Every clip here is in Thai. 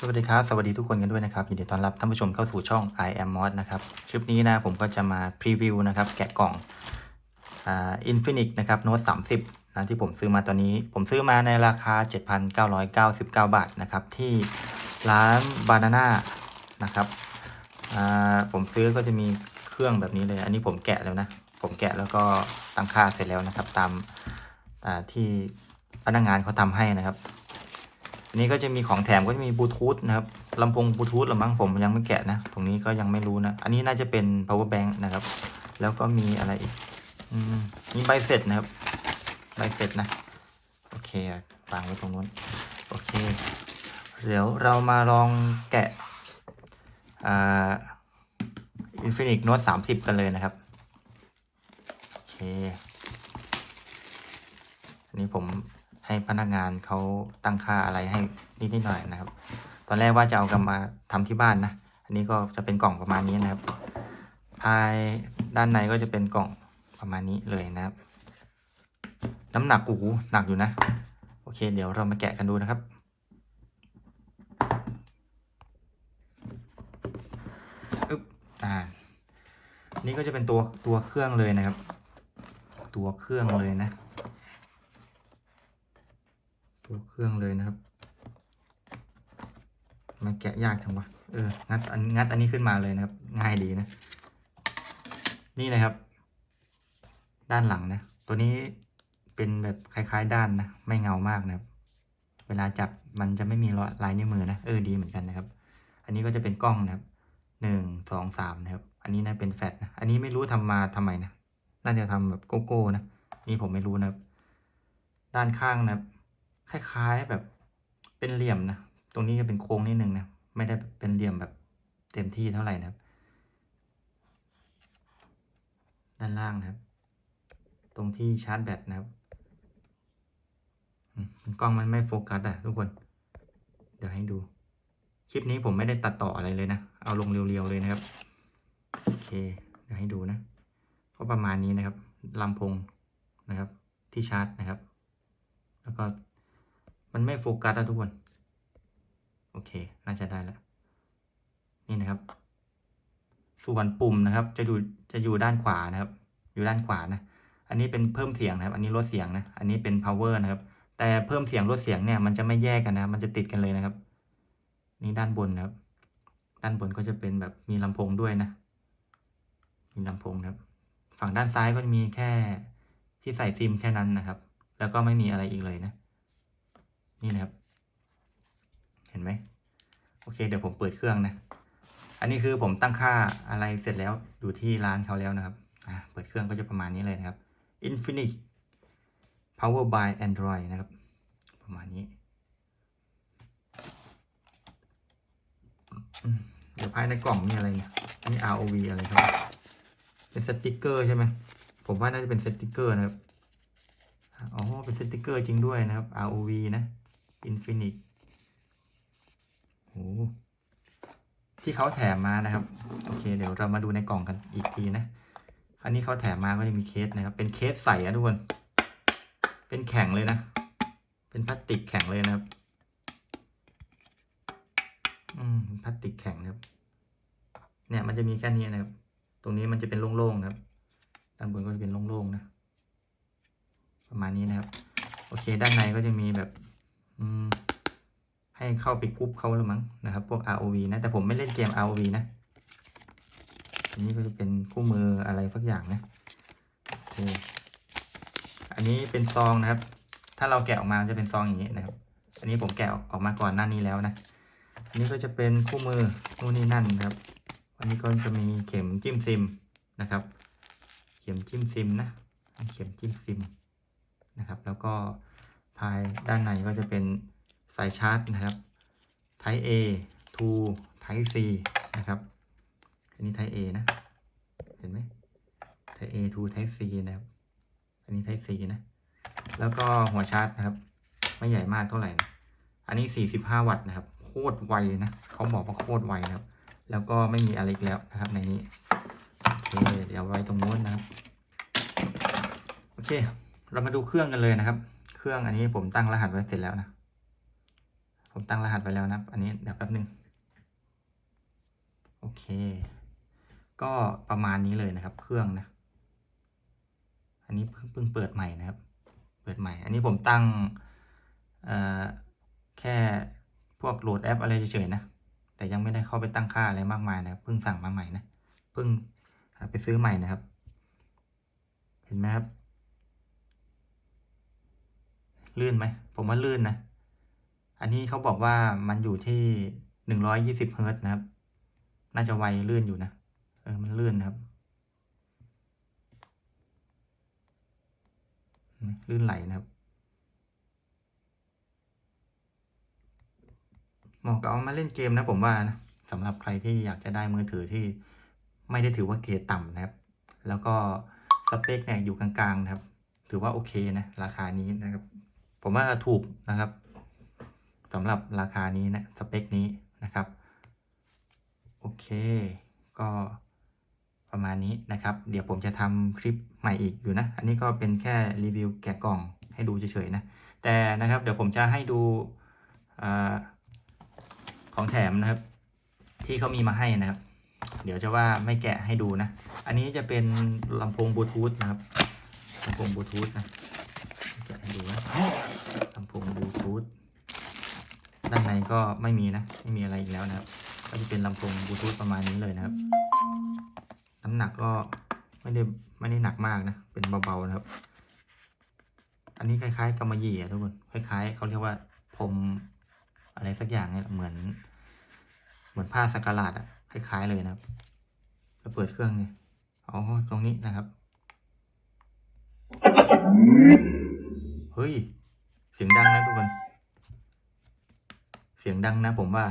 สวัสดีครับ สวัสดีทุกคนกันด้วยนะครับ ยินดีต้อนรับท่านผู้ชมเข้าสู่ช่อง I am mod นะครับ คลิปนี้นะผมก็จะมาพรีวิวนะครับ แกะกล่องอ่า Infinix นะครับ Note 30นะที่ผมซื้อมาตอนนี้ ผมซื้อมาในราคา 7,999 บาทนะครับ ที่ร้าน Banana นะครับผมซื้อก็จะมีเครื่องแบบนี้เลย อันนี้ผมแกะแล้วนะ ผมแกะแล้วก็ตั้งค่าเสร็จแล้วนะครับ ตามที่พนักงานเขาทำให้นะครับ นี้ก็จะมีของแถมก็จะมีบลูทูธนะครับลำโพงบลูทูธหรือมั้งผมยังไม่แกะนะ ตรงนี้ก็ยังไม่รู้นะ อันนี้น่าจะเป็น power bank นะครับ แล้วก็มีอะไรอีกมีใบเสร็จนะครับ ใบเสร็จนะ โอเควางไว้ตรงนู้น โอเค เดี๋ยวเรามาลองแกะอ่า Infinix Note 30กันเลยนะครับ โอเค อันนี้ผม ให้พนักงานเขาตั้งค่าอะไรให้นิดๆหน่อยนะครับ ตอนแรกว่าจะเอากลับมาทำที่บ้านนะ อันนี้ก็จะเป็นกล่องประมาณนี้นะครับ ภายด้านในก็จะเป็นกล่องประมาณนี้เลยนะครับ น้ำหนักโอ้โหหนักอยู่นะ โอเค เดี๋ยวเรามาแกะกันดูนะครับอึ๊บอ่านี่ก็จะเป็นตัวตัวเครื่องเลยนะครับ ตัวเครื่องเลยนะ ตัวเครื่องเลยนะครับ มันแกะยากจังวะเอองัดอันงัดอันนี้ขึ้นมาเลยนะครับ ง่ายดีนะ นี่นะครับ ด้านหลังนะ ตัวนี้เป็นแบบคล้าย ๆ ด้านนะ ไม่เงามากนะครับ เวลาจับมันจะไม่มีลายนิ้วมือนะ เออดีเหมือนกันนะครับ อันนี้ก็จะเป็นกล้องนะครับหนึ่งสองสามนะครับ อันนี้นะเป็นแฟลชนะ อันนี้ไม่รู้ทำมาทำไมนะ น่าจะทำแบบโกโก้นะ นี่ผมไม่รู้นะครับ ด้านข้างนะครับ คล้ายๆแบบเป็นเหลี่ยมนะ ตรงนี้จะเป็นโค้งนิดนึงนะ ไม่ได้เป็นเหลี่ยมแบบเต็มที่เท่าไหร่นะครับ ด้านล่างนะครับ ตรงที่ชาร์จแบตนะครับกล้องมันไม่โฟกัสอะทุกคน เดี๋ยวให้ดู คลิปนี้ผมไม่ได้ตัดต่ออะไรเลยนะ เอาลงเรียวๆเลยนะครับ โอเค เดี๋ยวให้ดูนะ ก็ประมาณนี้นะครับลำโพงนะครับ ที่ชาร์จนะครับ แล้วก็ มันไม่โฟกัสนะทุกคน โอเค น่าจะได้แล้ว นี่นะครับ ส่วนปุ่มนะครับ จะอยู่ จะอยู่ด้านขวานะครับ อยู่ด้านขวานะ อันนี้เป็นเพิ่มเสียงนะครับ อันนี้ลดเสียงนะ อันนี้เป็น power นะครับ แต่เพิ่มเสียงลดเสียงเนี่ยมันจะไม่แยกกันนะ มันจะติดกันเลยนะครับ นี่ด้านบนนะครับ ด้านบนก็จะเป็นแบบมีลำโพงด้วยนะ มีลำโพงนะครับ ฝั่งด้านซ้ายก็มีแค่ที่ใส่ซิมแค่นั้นนะครับ แล้วก็ไม่มีอะไรอีกเลยนะ นี่นะครับ เห็นไหมโอเค เดี๋ยวผมเปิดเครื่องนะ อันนี้คือผมตั้งค่าอะไรเสร็จแล้วอยู่ที่ร้านเขาแล้วนะครับเปิดเครื่องก็จะประมาณนี้เลยนะครับ Infinix Power by Android นะครับ ประมาณนี้ เดี๋ยวภายในกล่องมีอะไรเนี่ยอันนี้ ROV อะไรครับ เป็นสติกเกอร์ใช่ไหมผมว่าน่าจะเป็นสติกเกอร์นะครับ อ๋อ เป็นสติกเกอร์จริงด้วยนะครับ ROV นะ Infinix โอ้ที่เขาแถมมานะครับ โอเค เดี๋ยวเรามาดูในกล่องกันอีกทีนะ อันนี้เขาแถมมาก็จะมีเคสนะครับ เป็นเคสใสอะทุกคน เป็นแข็งเลยนะ เป็นพลาสติกแข็งเลยนะครับ อืมพลาสติกแข็งนะครับ เนี่ยมันจะมีแค่นี้นะครับ ตรงนี้มันจะเป็นโล่งๆนะครับ ด้านบนก็จะเป็นโล่งๆนะ ประมาณนี้นะครับ โอเค ด้านในก็จะมีแบบอืม ให้เข้าไปกรุ๊ปเขาแล้วมั้งนะครับ พวก ROV นะ แต่ผมไม่เล่นเกม ROV นะ อันนี้ก็จะเป็นคู่มืออะไรสักอย่างนะโอเคอันนี้เป็นซองนะครับ ถ้าเราแกะออกมาจะเป็นซองอย่างนี้นะครับ อันนี้ผมแกะออกมาก่อนหน้านี้แล้วนะ อันนี้ก็จะเป็นคู่มือนู่นนี่นั่นนะครับ อันนี้ก็จะมีเข็มจิ้มซิมนะครับ เข็มจิ้มซิมนะ เข็มจิ้มซิมนะครับ แล้วก็ ภายด้านในก็จะเป็นสายชาร์จนะครับ Type A to Type C นะครับ อันนี้ Type A นะ เห็นไหม Type A to Type C นะครับ อันนี้ Type C นะ แล้วก็หัวชาร์จนะครับ ไม่ใหญ่มากเท่าไหร่นะอันนี้ 45 วัตต์นะครับ โคตรไวนะ เขาบอกว่าโคตรไวนะครับ แล้วก็ไม่มีอะไรแล้วนะครับในนี้โอเคเดี๋ยวไว้ตรงนู้นนะครับ โอเค เรามาดูเครื่องกันเลยนะครับ เครื่องอันนี้ผมตั้งรหัสไว้เสร็จแล้วนะ ผมตั้งรหัสไว้แล้วนะ อันนี้เดี๋ยวแป๊บนึง โอเค ก็ประมาณนี้เลยนะครับ เครื่องนะ อันนี้เพิ่งเพิ่งเปิดใหม่นะครับ เปิดใหม่ อันนี้ผมตั้งเอ่อแค่พวกโหลดแอปอะไรเฉยๆนะ แต่ยังไม่ได้เข้าไปตั้งค่าอะไรมากมายนะเพิ่งสั่งมาใหม่นะ เพิ่งไปซื้อใหม่นะครับ เห็นไหมครับ ลื่นไหม ผมว่าลื่นนะ อันนี้เขาบอกว่ามันอยู่ที่หนึ่งร้อยยี่สิบเฮิร์ตนะครับ น่าจะไวลื่นอยู่นะ เออ มันลื่นนะครับ ลื่นไหลนะครับ เหมาะกับเอามาเล่นเกมนะผมว่านะสำหรับใครที่อยากจะได้มือถือที่ไม่ได้ถือว่าเกรดต่ำนะครับ แล้วก็สเปคเนี่ยอยู่กลางๆนะครับ ถือว่าโอเคนะ ราคานี้นะครับ ผมว่าถูกนะครับสำหรับราคานี้นะสเปคนี้นะครับ โอเค ก็ประมาณนี้นะครับ เดี๋ยวผมจะทำคลิปใหม่อีกอยู่นะ อันนี้ก็เป็นแค่รีวิวแกะกล่องให้ดูเฉยๆนะ แต่นะครับเดี๋ยวผมจะให้ดูอของแถมนะครับ ที่เขามีมาให้นะครับ เดี๋ยวจะว่าไม่แกะให้ดูนะ อันนี้จะเป็นลำโพงบลูทูธนะครับลำโพงบลูทูธนะ แกะให้ดูนะลำโพงบลูทูธด้านในก็ไม่มีนะ ไม่มีอะไรอีกแล้วนะครับ ก็จะเป็นลำโพงบลูทูธประมาณนี้เลยนะครับ น้ำหนักก็ไม่ได้ไม่ได้หนักมากนะ เป็นเบาๆนะครับ อันนี้คล้ายๆกำมะหยี่อะทุกคน คล้ายๆเขาเรียกว่าพรมอะไรสักอย่างเนี่ยเหมือน เหมือนผ้าสักการาดอะคล้าย ๆ เลยนะครับแล้วเปิดเครื่องนี่อ๋อตรงนี้นะครับ เฮ้ย เสียงดังนะทุกคน เสียงดังนะผมว่า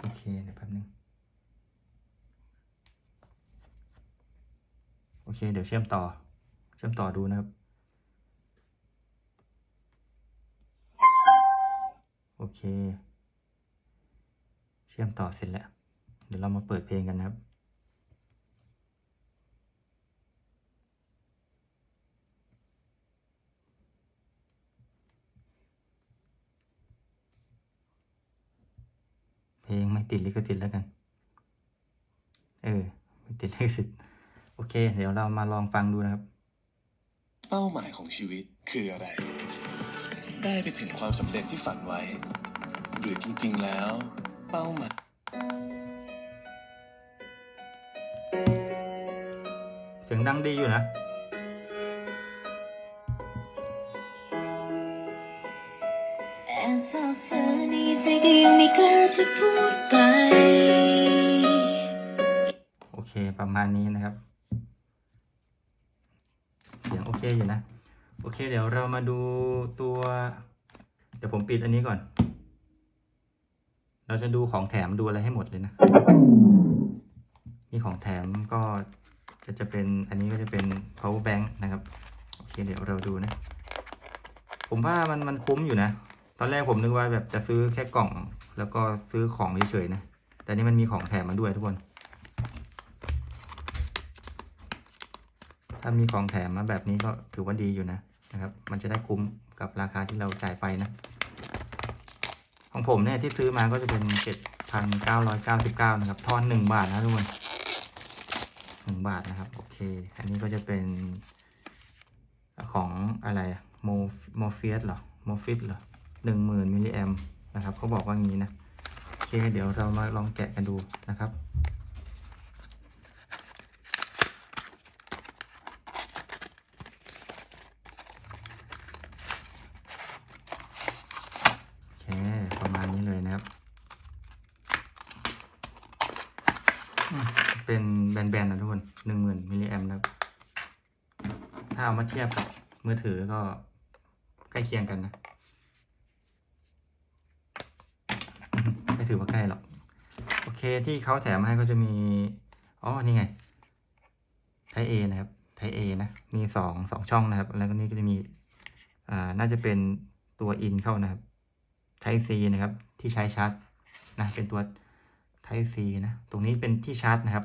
โอเคเดี๋ยวแป๊บนึง โอเค เดี๋ยวเชื่อมต่อ เชื่อมต่อดูนะครับ โอเค เชื่อมต่อเสร็จแล้ว เดี๋ยวเรามาเปิดเพลงกันนะครับเพลงไม่ติดลิขสิทธิ์แล้วกัน เออ ไม่ติดลิขสิทธิ์ โอเค เดี๋ยวเรามาลองฟังดูนะครับ เป้าหมายของชีวิตคืออะไร ได้ไปถึงความสำเร็จที่ฝันไว้ หรือจริงๆแล้ว เป้าหมายเสียงดังดีอยู่นะ แอบชอบเธอในใจก็ยังไม่กล้าจะพูดไป โอเคประมาณนี้นะครับ เสียงโอเคอยู่นะ โอเคเดี๋ยวเรามาดูตัว เดี๋ยวผมปิดอันนี้ก่อน เราจะดูของแถมดูอะไรให้หมดเลยนะ นี่ของแถมก็จะจะเป็นอันนี้ก็จะเป็น power bank นะครับ โอเคเดี๋ยวเราดูนะ ผมว่ามันมันคุ้มอยู่นะ ตอนแรกผมนึกว่าแบบจะซื้อแค่กล่อง แล้วก็ซื้อของเฉยๆนะ แต่นี่มันมีของแถมมาด้วยทุกคน ถ้ามีของแถมมาแบบนี้ก็ถือว่าดีอยู่นะนะครับ มันจะได้คุ้มกับราคาที่เราจ่ายไปนะ ของผมเนี่ยที่ซื้อมาก็จะเป็นเจ็ดพันเก้าร้อยเก้าสิบเก้านะครับทอนหนึ่งบาทนะทุกคนหนึ่งบาทนะครับ โอเค อันนี้ก็จะเป็นของอะไรโมโมฟิสเหรอโมฟิสเหรอหนึ่งหมื่นมิลลิแอมนะครับเขาบอกว่างี้นะ โอเค เดี๋ยวเรามาลองแกะกันดูนะครับ โอเค ประมาณนี้เลยนะครับอืม เป็นแบนๆนะทุกคนหนึ่งหมื่นมิลลิแอมนะครับ ถ้าเอามาเทียบกับมือถือก็ใกล้เคียงกันนะ ไม่ถือว่าใกล้หรอก โอเคที่เขาแถมมาให้ก็จะมี อ๋อ นี่ไง ไทเอนะครับ ไทเอนะ มีสองสองช่องนะครับ แล้วก็นี่ก็จะมี อ่า น่าจะเป็นตัวอินเข้านะครับ Type C นะครับ ที่ใช้ชาร์จนะ เป็นตัว Type C นะ ตรงนี้เป็นที่ชาร์จนะครับ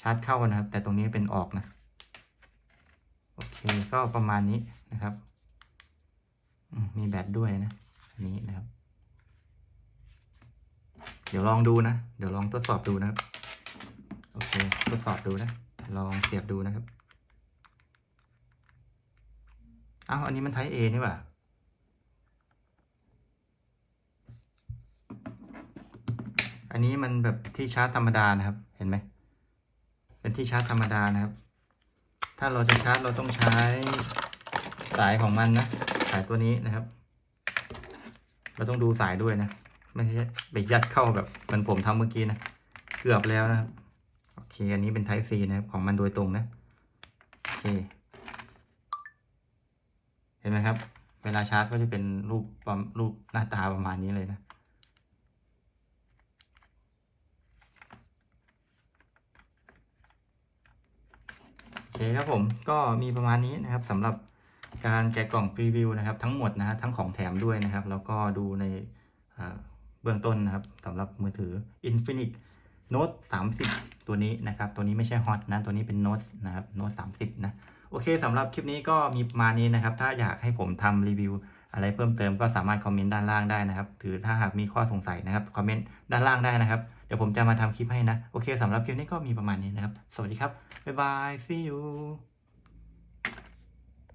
ชาร์จเข้านะครับ แต่ตรงนี้เป็นออกนะ โอเคก็ประมาณนี้นะครับมมีแบตด้วยนะ อันนี้นะครับ เดี๋ยวลองดูนะ เดี๋ยวลองทดสอบดูนะครับ โอเค ทดสอบดูนะ ลองเสียบดูนะครับอ้าวอันนี้มันไทป์ A นี่หว่าอันนี้มันแบบที่ชาร์จธรรมดานะครับ เห็นไหม เป็นที่ชาร์จธรรมดานะครับ ถ้าเราจะชาร์จเราต้องใช้สายของมันนะ สายตัวนี้นะครับ เราต้องดูสายด้วยนะ ไม่ใช่ไปยัดเข้าแบบเหมือนผมทำเมื่อกี้นะ เกือบแล้วนะครับ โอเค อันนี้เป็น Type C นะครับ ของมันโดยตรงนะ โอเค เห็นไหมครับ เวลาชาร์จก็จะเป็นรูปประรูปหน้าตาประมาณนี้เลยนะ อเคครับผมก็มีประมาณนี้นะครับสำหรับการแกะกล่องพรีวิวนะครับ ทั้งหมดนะฮะทั้งของแถมด้วยนะครับ แล้วก็ดูในเบื้องต้นนะครับสำหรับมือถือ Infinix Note 30 ตัวนี้นะครับ ตัวนี้ไม่ใช่ Hot นะ ตัวนี้เป็น Note นะครับ Note 30 นะ โอเคสำหรับคลิปนี้ก็มีประมาณนี้นะครับ ถ้าอยากให้ผมทำรีวิวอะไรเพิ่มเติมก็สามารถคอมเมนต์ด้านล่างได้นะครับ ถือถ้าหากมีข้อสงสัยนะครับคอมเมนต์ด้านล่างได้นะครับ ดี๋ยวผมจะมาทำคลิปให้นะ โอเคสำหรับคลิปนี้ก็มีประมาณนี้นะครับ สวัสดีครับ บ๊ายบาย see you